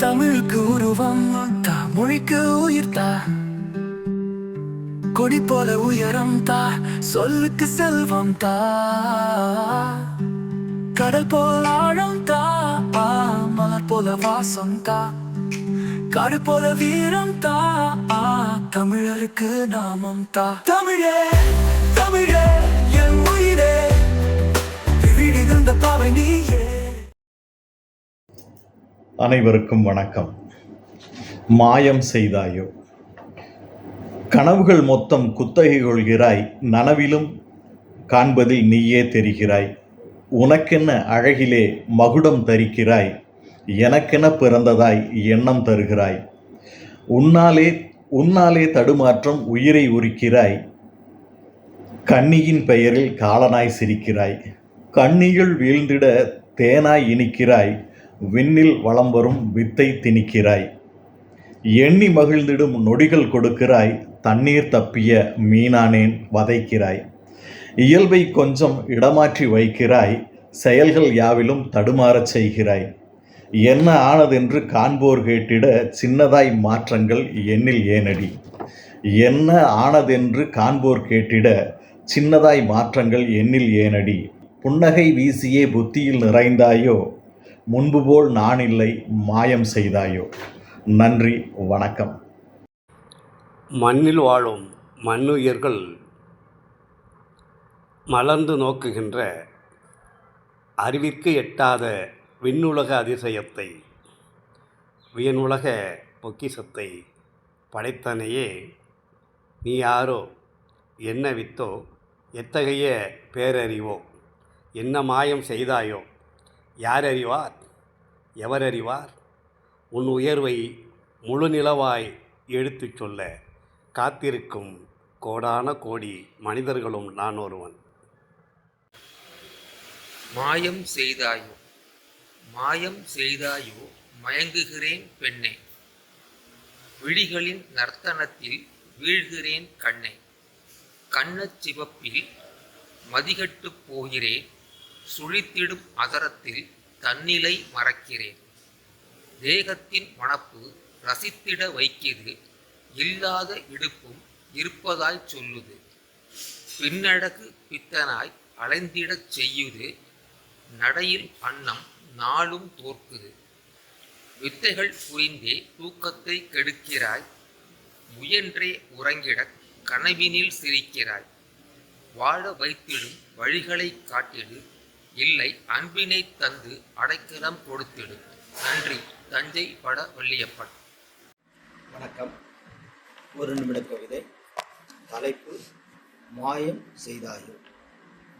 தமிழுக்கு உருவம் தா மொழிக்கு உயிர் தா. கொடி போல உயரம் தா சொல்லுக்கு செல்வம் தா. கடல் போல ஆழம் தா மலர் போல வாசம் தா. காடு போல வீரம் தா தமிழருக்கு நாமம் தா. தமிழே தமிழே என் உயிரே. விழிகின்ற பாவை நீயே. அனைவருக்கும் வணக்கம். மாயம் செய்தாயோ? கனவுகள் மொத்தம் குத்தகை கொள்கிறாய் நனவிலும் காண்பதில் நீயே தெரிகிறாய். உனக்கென்ன அழகிலே மகுடம் தரிக்கிறாய் எனக்கென பிறந்ததாய் எண்ணம் தருகிறாய். உன்னாலே உன்னாலே தடுமாற்றம் உயிரை உரிக்கிறாய் கண்ணியின் பெயரில் காலனாய் சிரிக்கிறாய். கண்ணியில் வீழ்ந்திட தேனாய் இனிக்கிறாய். விண்ணில் வலம் வரும் வித்தை திணிக்கிறாய். எண்ணி மகிழ்ந்திடும் நொடிகள் கொடுக்கிறாய். தண்ணீர் தப்பிய மீனானேன் வதைக்கிறாய். இயல்பை கொஞ்சம் இடமாற்றி வைக்கிறாய். செயல்கள் யாவிலும் தடுமாறச் செய்கிறாய். என்ன ஆனதென்று காண்போர் கேட்டிட சின்னதாய் மாற்றங்கள் எண்ணில் ஏனடி. என்ன ஆனதென்று காண்போர் கேட்டிட சின்னதாய் மாற்றங்கள் எண்ணில் ஏனடி. புன்னகை வீசியே புத்தியில் நிறைந்தாயோ முன்பு போல் நான் இல்லை மாயம் செய்தாயோ? நன்றி வணக்கம். மண்ணில் வாழும் மண்ணுயிர்கள் மலர்ந்து நோக்குகின்ற அறிவிற்கு எட்டாத விண்ணுலக அதிசயத்தை வியனுலக பொக்கிசத்தை படைத்தனையே நீ யாரோ? என்ன வித்தோ? எத்தகைய பேரறிவோ? என்ன மாயம் செய்தாயோ? யார் அறிவார் எவர் அறிவார் உன் உயர்வை முழு நிலவாய் எடுத்துச் சொல்ல காத்திருக்கும் கோடான கோடி மனிதர்களும் நான் ஒருவன். மாயம் செய்தாயோ? மாயம் செய்தாயோ மயங்குகிறேன் பெண்ணே. விழிகளின் நர்த்தனத்தில் வீழ்கிறேன் கண்ணை. கண்ணச் சிவப்பில் மதிகட்டுப் போகிறேன். சுழித்திடும் அதரத்தில் தன்னிலை மறக்கிறேன். தேகத்தின் மணப்பு ரசித்திட வைக்கிது. இல்லாத இடுப்பும் இருப்பதாய் சொல்லுது. பின்னடகு பித்தனாய் அலைந்திடச் செய்யுது. நடையில் அன்னம் நாளும் தோற்குது. வித்தைகள் புரிந்தே தூக்கத்தை கெடுக்கிறாய். முயன்றே உறங்கிடக் கனவினில் சிரிக்கிறாய். வாழ வைத்திடும் வழிகளை காட்டிடு. இல்லை அன்பினை தந்து அடைக்கலம் கொடுத்திடு. நன்றி. தஞ்சை பட வள்ளியப்பன். வணக்கம். ஒரு நிமிட கவிதை. தலைப்பு மாயம் செய்தாயோ?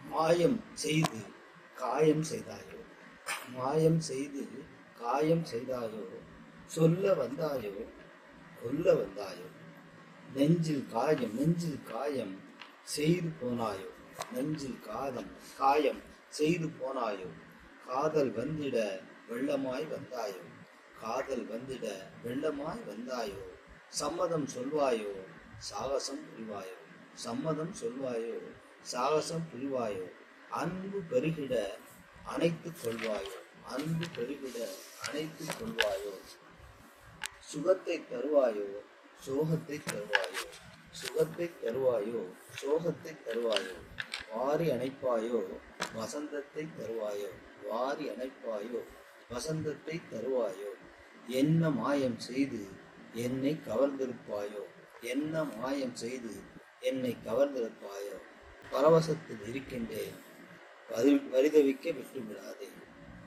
மாயம் செய்து காயம் செய்தாயோ? மாயம் செய்து காயம் செய்தாயோ? சொல்ல வந்தாயோ? கொல்ல வந்தாயோ? நெஞ்சில் காயம் நெஞ்சில் காயம் செய்து போனாயோ? நெஞ்சில் காதம் காயம் செய்து போனாயோ காதல் வந்திட வெள்ளமாய் வந்தாயோ காதல் வந்திட வெள்ளமாய் வந்தாயோ சம்மதம் சொல்வாயோ சாகசம் புரிவாயோ சம்மதம் சொல்வாயோ சாகசம் புரிவாயோ அன்பு பெருகிட அனைத்து கொள்வாயோ அன்பு பெருகிட அனைத்து கொள்வாயோ சுகத்தை தருவாயோ சோகத்தை தருவாயோ சுகத்தை தருவாயோ சோகத்தை தருவாயோ. வாரி அணைப்பாயோ வசந்தத்தை தருவாயோ? வாரி அணைப்பாயோ வசந்தத்தை தருவாயோ? என்ன மாயம் செய்து என்னை கவர்ந்திருப்பாயோ? என்ன மாயம் செய்து என்னை கவர்ந்திருப்பாயோ? பரவசத்தில் இருக்கின்றேன் பரி- பரிதவிக்க விட்டு விடாதே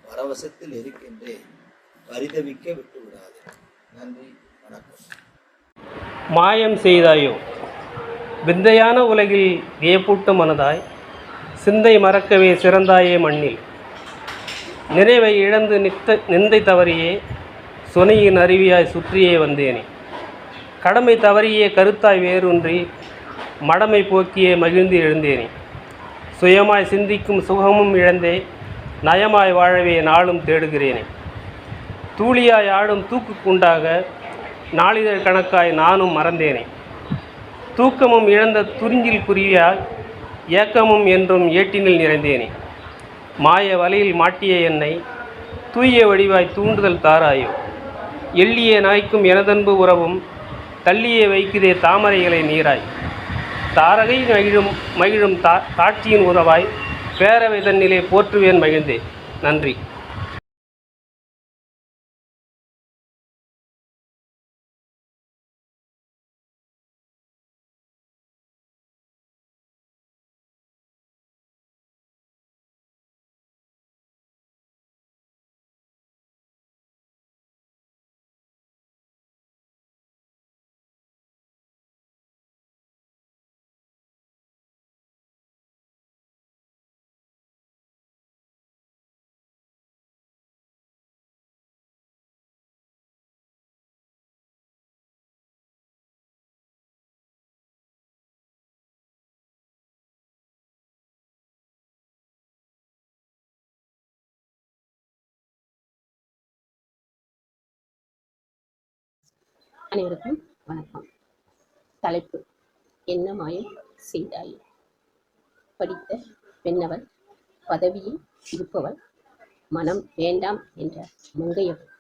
பரவசத்தில் இருக்கின்றேன் பரிதவிக்க விட்டு விடாதே நன்றி வணக்கம். மாயம் செய்தாயோ? விந்தையான உலகில் ஏப்பூட்ட மனதாய் சிந்தை மறக்கவே சிறந்தாயே மண்ணில். நிறைவை இழந்து நித்த நிந்தை தவறியே சுனையின் அருவியாய் சுற்றியே வந்தேனே. கடமை தவறியே கருத்தாய் வேரூன்றி மடமை போக்கியே மகிழ்ந்து எழுந்தேனே. சுயமாய் சிந்திக்கும் சுகமும் இழந்தே நயமாய் வாழவே நாளும் தேடுகிறேனே. தூளியாய் ஆடும் தூக்குக்குண்டாக நாளிதழ் கணக்காய் நானும் மறந்தேனே. தூக்கமும் இழந்த துறிஞ்சில் குறியாய் ஏக்கமும் என்றும் ஏட்டினில் நிறைந்தேனே. மாய வலையில் மாட்டிய என்னை தூய வடிவாய் தூண்டுதல் தாராயோ. எள்ளிய நாய்க்கும் எனதன்பு உறவும் தள்ளியே வைக்குதே தாமரைகளை நீராய். தாரகை மகிழும் மகிழும் தா காட்சியின் உறவாய் பேரவை தன்னிலே போற்றுவேன் மகிழ்ந்தே. நன்றி. அனைவருக்கும் வணக்கம். தலைப்பு என்ன மாயம் செய்தாய்? படித்த பெண்ணவள் பதவியில் இருப்பவள் மனம் வேண்டாம் என்ற மங்கையவள்.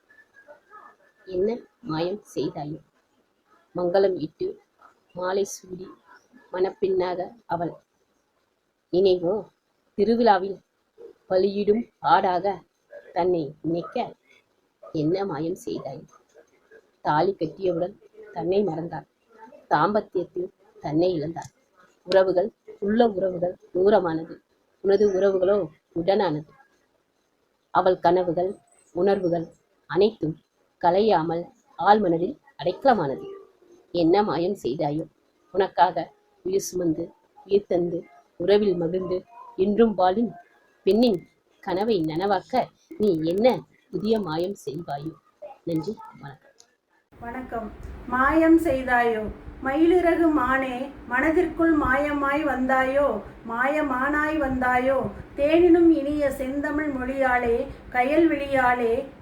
என்ன மாயம் செய்தாயோ? மங்களம் இட்டு மாலை சூடி மணப்பெண்ணாக அவள். நினைவோ? திருவிழாவில் பலியிடும் ஆடாக தன்னை நினைக்க என்ன மாயம் செய்தாய்? தாலி கட்டியவுடன் தன்னை மறந்தார். தாம்பத்தியத்தில் தன்னை இழந்தார். உறவுகள் உள்ள உறவுகள் தூரமானது. உனது உறவுகளோ உடனானது. அவள் கனவுகள் உணர்வுகள் அனைத்தும் கலையாமல் ஆழ்மனதில் அடைக்கலமானது. என்ன மாயம் செய்தாயோ? உனக்காக உயிர் சுமந்து உயிர் தந்து உறவில் மகிழ்ந்து இன்றும் வாழும் பெண்ணின் கனவை நனவாக்க நீ என்ன புதிய மாயம் செய்வாயோ? நன்றி வணக்கம். வணக்கம். மாயம் செய்தாயோ? மயிலிறகு மானே மனதிற்குள் மாயமாய் வந்தாயோ? மாயமானாய் வந்தாயோ? தேனினும் இனிய செந்தமிழ் மொழியாலே கயல்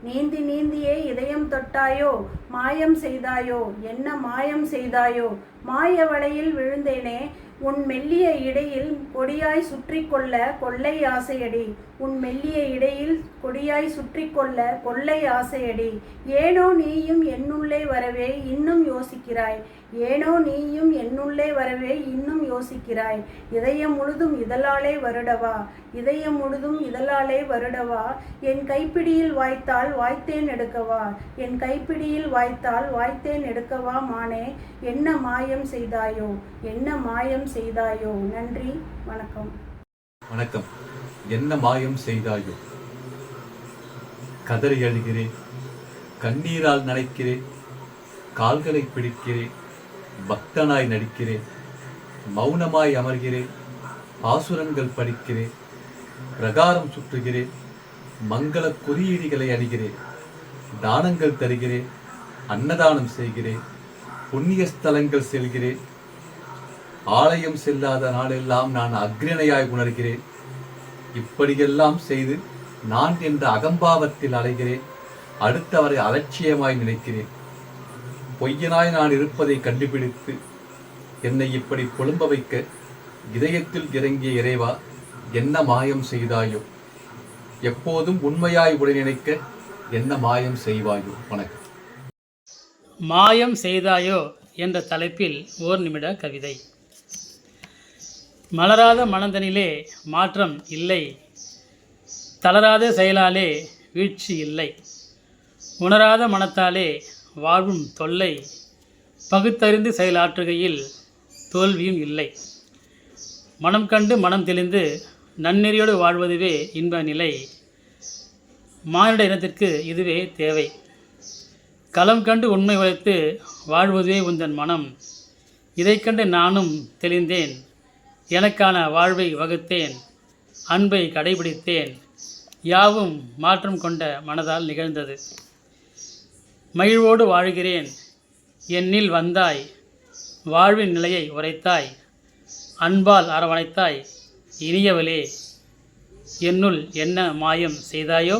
நீந்தி நீந்தியே இதயம் தொட்டாயோ? மாயம் செய்தாயோ? என்ன மாயம் செய்தாயோ? மாய வலையில் விழுந்தேனே உன் மெல்லிய இடையில் கொடியாய் சுற்றி கொள்ள கொள்ளை ஆசையடி. உன் மெல்லிய இடையில் கொடியாய் சுற்றி கொள்ள கொள்ளை ஆசையடி. ஏனோ நீயும் என்னுள்ளே வரவே இன்னும் யோசிக்கிறாய். ஏனோ நீயும் என்னுள்ளே வரவே இன்னும் யோசிக்கிறாய். இதயம் முழுதும் இதழாலே வருடவா? இதயம் முழுதும் இதழாலே வருடவா? என் கைப்பிடியில் வாய்த்தால் வாய்த்தேன் எடுக்கவா? என் கைப்பிடியில் வாய்த்தால் வாய்த்தேன் எடுக்கவா மானே? என்ன மாயம் செய்தாயோ? என்ன மாயம் செய்தாயோ? நன்றி. வணக்கம். வணக்கம். என்ன மாயம் செய்தாயோ? கதறி அழுகிறேன் கண்ணீரால் நனைக்கிறேன் கால்களை பிடிக்கிறேன் பக்தனாய் நடிக்கிறேன் மௌனமாய் அமர்கிறேன் பாசுரங்கள் படிக்கிறேன் பிரகாரம் சுற்றுகிறேன் மங்கள குறியீடுகளை அணிகிறேன் தானங்கள் தருகிறேன் அன்னதானம் செய்கிறேன் புண்ணிய ஸ்தலங்கள் செல்கிறேன். ஆலயம் செல்லாத நாளெல்லாம் நான் அக்ரிணையாய் உணர்கிறேன். இப்படியெல்லாம் செய்து நான் என்ற அகம்பாவத்தில் அலைகிறேன். அடுத்தவரை அலட்சியமாய் நினைக்கிறேன். பொய்யனாய் நான் இருப்பதை கண்டுபிடித்து என்னை இப்படி புலம்ப வைக்க இதயத்தில் இறங்கிய இறைவா என்ன மாயம் செய்தாயோ? எப்போதும் உண்மையாய் உடன் நினைக்க என்ன மாயம் செய்வாயோ? வணக்கம். மாயம் செய்தாயோ? என்ற தலைப்பில் ஓர் நிமிட கவிதை. மலராத மனதனிலே மாற்றம் இல்லை. தளராத செயலாலே வீழ்ச்சி இல்லை. உணராத மனத்தாலே வாழ்வும் தொல்லை. பகுத்தறிந்து செயலாற்றுகையில் தோல்வியும் இல்லை. மனம் கண்டு மனம் தெளிந்து நன்னெறியோடு வாழ்வதுவே இன்ப நிலை. மானிட இனத்திற்கு இதுவே தேவை. களம் கண்டு உண்மை உழைத்து வாழ்வதுவே உந்தன் மனம். இதை கண்டு நானும் தெளிந்தேன். எனக்கான வாழ்வை வகுத்தேன் அன்பை கடைபிடித்தேன் யாவும் மாற்றம் கொண்ட மனதால் நிகழ்ந்தது. மகிழ்வோடு வாழ்கிறேன் என்னில் வந்தாய் வாழ்வின் நிலையை உரைத்தாய் அன்பால் அரவணைத்தாய் இனியவளே என்னுள் என்ன மாயம் செய்தாயோ?